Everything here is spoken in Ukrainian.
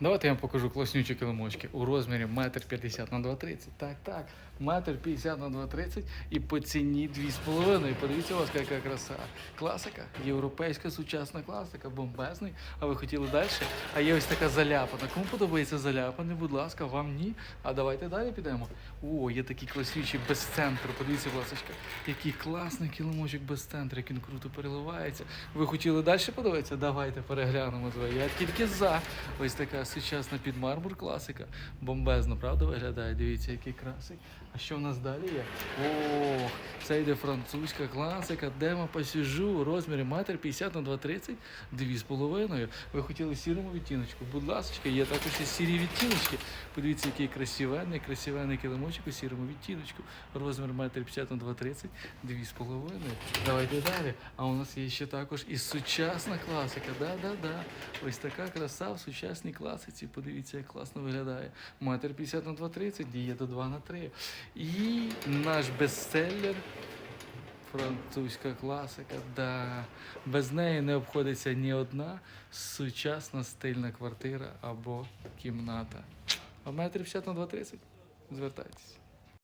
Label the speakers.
Speaker 1: Давайте я вам покажу класнючі килимочки у розмірі 1,50 на 2,30. Так, так, 1,50 на 2,30 і по ціні 2,5. Подивіться, у вас яка краса. Класика, європейська сучасна класика, бомбезний. А ви хотіли далі? А є ось така заляпана. Кому подобається заляпане, будь ласка, вам ні. А давайте далі підемо. О, є такі класнючі без центру. Подивіться, ласка, який класний килимочок без центру, як він круто переливається. Ви хотіли далі подивитися? Давайте переглянемо. Я тільки за. Ось така сучасна під мармур класика. Бомбезно, правда, виглядає? Дивіться, який красик. А що в нас далі є? Ох, це йде французька класика. Демо посіжу у розмірі метр 50 на 2,30, дві з половиною. Ви хотіли сірому відтіночку? Будь ласка, є також і сірі відтіночки. Подивіться, який красивенний, красивенний килимочок у сірому відтіночку. Розмір метр 50 на 2,30, дві з половиною. Давайте далі. А у нас є ще також і сучасна класика. Да-да-да. Ось така краса в сучасній класиці. Подивіться, як класно виглядає. Метр 50 на 2,30, діє до 2 на 3. І наш бестселлер. Французька класика, да. Без неї не обходиться ні одна сучасна стильна квартира або кімната. А метр 50 на 2,30? Звертайтеся.